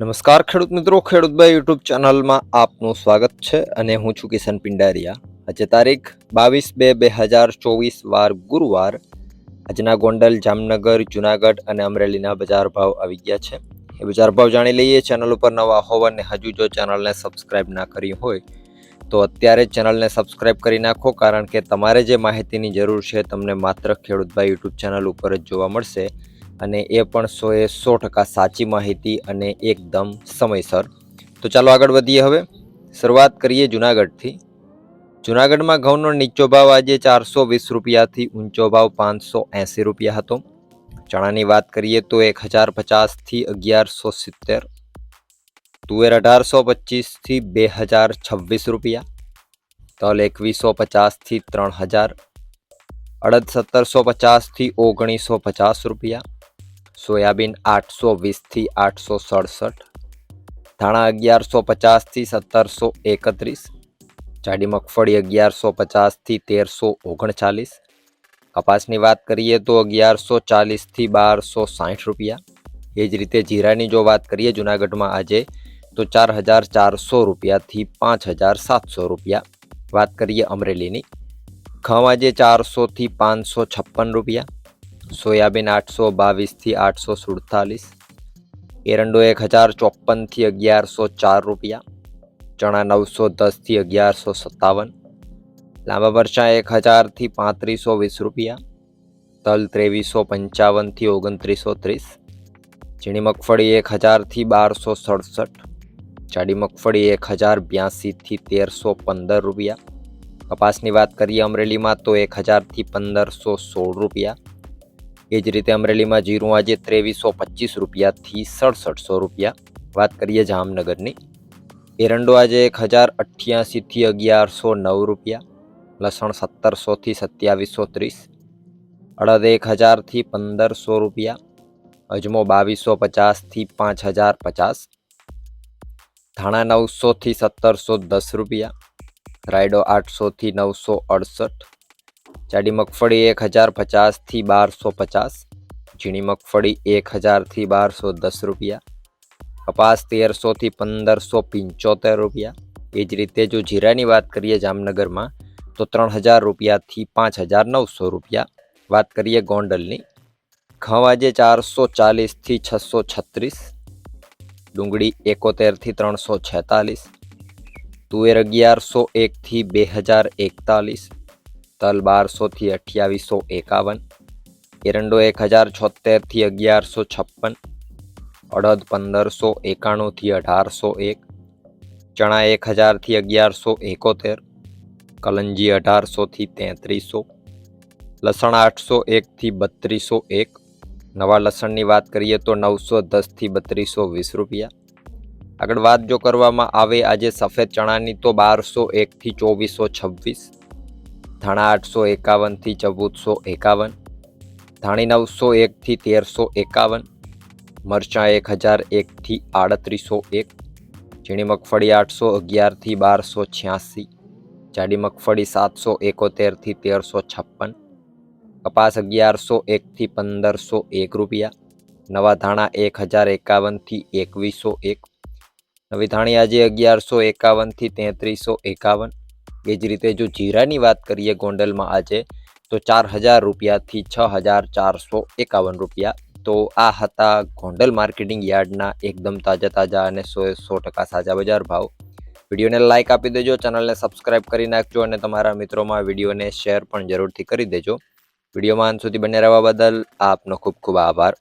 નમસ્કાર ખેડૂત મિત્રો ખેડૂતભાઈ યુટ્યુબ ચેનલમાં આપનું સ્વાગત છે અને હું છું કિશન પિંડારિયા. આજે તારીખ બાવીસ બે બે હજાર ચોવીસ વાર ગુરુવાર. આજના ગોંડલ, જામનગર, જુનાગઢ અને અમરેલીના બજાર ભાવ આવી ગયા છે. એ બજાર ભાવ જાણી લઈએ, ચેનલ ઉપર નવા હોવ અને હજુ જો ચેનલને સબસ્ક્રાઈબ ના કરી હોય, તો અત્યારે ચેનલને સબસ્ક્રાઈબ કરી નાખો, કારણ કે તમારે જે માહિતીની જરૂર છે તમને માત્ર ખેડૂતભાઈ યુટ્યુબ ચેનલ ઉપર જ જોવા મળશે. અને એ પણ સોએ સો ટકા સાચી માહિતી અને એકદમ સમયસર. તો ચાલો આગળ વધીએ હવે. શરૂઆત કરીએ જુનાગઢથી. જુનાગઢમાં ઘઉંનો નીચો ભાવ આજે ચારસો વીસ રૂપિયાથી ઊંચો ભાવ પાંચસો એંસી રૂપિયા હતો. ચણાની વાત કરીએ તો એક હજાર પચાસથી અગિયારસો સિત્તેર. તુવેર અઢારસો પચીસથી બે હજાર છવ્વીસ રૂપિયા. તલ એકવીસો પચાસથી ત્રણ હજાર. અડદ સત્તરસો પચાસથી ઓગણીસો પચાસ રૂપિયા. સોયાબીન આઠસો વીસથી આઠસો સડસઠ, ધાણા અગિયારસો પચાસથી સત્તરસો એકત્રીસ, જાડી મગફળી અગિયારસો પચાસથી તેરસો ઓગણચાલીસ, કપાસની વાત કરીએ તો અગિયારસો ચાલીસથી બારસો સાઠ રૂપિયા. એ જ રીતે જીરાની જો વાત કરીએ જુનાગઢમાં આજે તો ચાર હજાર ચારસો રૂપિયાથી પાંચ હજાર સાતસો રૂપિયા. વાત કરીએ અમરેલીની. ઘઉં આજે ચારસોથી પાંચસો છપ્પન રૂપિયા. સોયાબીન આઠસો બાવીસથી આઠસો સુડતાલીસ, એરંડો એક હજાર ચોપનથી અગિયારસો ચાર રૂપિયા, ચણા નવસો દસથી અગિયારસો સત્તાવન, લાંબા મરચાં એક હજારથી પાંત્રીસો વીસ રૂપિયા, તલ ત્રેવીસો પંચાવનથી ઓગણત્રીસો ત્રીસ, ઝીણી મગફળી એક હજારથી બારસો સડસઠ, જાડી મગફળી એક હજાર બ્યાસીથી તેરસો પંદર રૂપિયા, કપાસની વાત કરીએ અમરેલીમાં તો એક હજારથી પંદરસો સોળ રૂપિયા એ જ રીતે અમરેલીમાં જીરું આજે ત્રેવીસો પચીસ રૂપિયાથી સડસઠસો રૂપિયા. વાત કરીએ જામનગરની. એરંડો આજે એક હજાર અઠ્યાસીથી અગિયારસો નવ રૂપિયા, લસણ સત્તરસોથી સત્યાવીસો ત્રીસ, અડદ એક હજારથી પંદરસો રૂપિયા, અજમો બાવીસો પચાસથી પાંચ હજાર પચાસ, ધાણા નવસોથી સત્તરસો દસ રૂપિયા, રાયડો આઠસોથી નવસો અડસઠ જાડી મગફળી એક હજાર પચાસથી બારસો પચાસ, ઝીણી મગફળી એક હજારથી બારસો દસ રૂપિયા, કપાસ તેરસોથી પંદરસો પંચોતેર રૂપિયા. એ જ રીતે જો જીરાની વાત કરીએ જામનગરમાં, તો ત્રણ હજાર રૂપિયાથી પાંચ હજાર નવસો રૂપિયા. વાત કરીએ ગોંડલની, ઘઉં આજે ચારસો ચાલીસથી છસો છત્રીસ, ડુંગળી એકોતેરથી ત્રણસો છેતાલીસ, તુવેર અગિયારસો એકથી બે હજાર એકતાલીસ તલ બારસોથી અઠ્યાવીસો એકાવન, એરંડો એક હજાર છોતેરથી અગિયારસો છપ્પન, અડદ પંદરસો એકાણુંથી અઢારસો એક, ચણા એક હજારથી અગિયારસો એકોતેર, કલંજી અઢારસોથી તેત્રીસો, લસણ આઠસો એકથી બત્રીસો એક, નવા લસણની વાત કરીએ તો નવસો દસથી બત્રીસો વીસ રૂપિયા. આગળ વાત જો કરવામાં આવે આજે સફેદ ચણાની તો બારસો એકથી ચોવીસો છવ્વીસ ધાણા આઠસો એકાવનથી ચૌદસો એકાવન ધાણી નવસો એકથી તેરસો એકાવન, મરચાં એક હજાર એકથી આડત્રીસો એક, ઝીણી મગફળી આઠસો અગિયારથી બારસો છ્યાસી, જાડી મગફળી સાતસો એકોતેરથી તેરસો છપ્પન, કપાસ અગિયારસો એકથી પંદરસો એક રૂપિયા, નવા ધાણા એક હજાર એકાવનથી એકવીસો એક, નવી ધાણી આજે અગિયારસો એકાવનથી તેત્રીસો એકાવન એ જ રીતે જો જીરાની વાત કરીએ ગોંડલમાં આજે, તો ચાર હજાર રૂપિયાથી છ હજાર ચારસો એકાવન રૂપિયા. તો આ હતા ગોંડલ માર્કેટિંગ યાર્ડના એકદમ તાજા તાજા અને સો સો ટકા સાજા બજાર ભાવ. વિડીયોને લાઇક આપી દેજો, ચેનલને સબસ્ક્રાઇબ કરી નાખજો અને તમારા મિત્રોમાં વિડીયોને શેર પણ જરૂરથી કરી દેજો. વિડીયોમાં અંત સુધી બને રહેવા બદલ આપનો ખૂબ ખૂબ આભાર.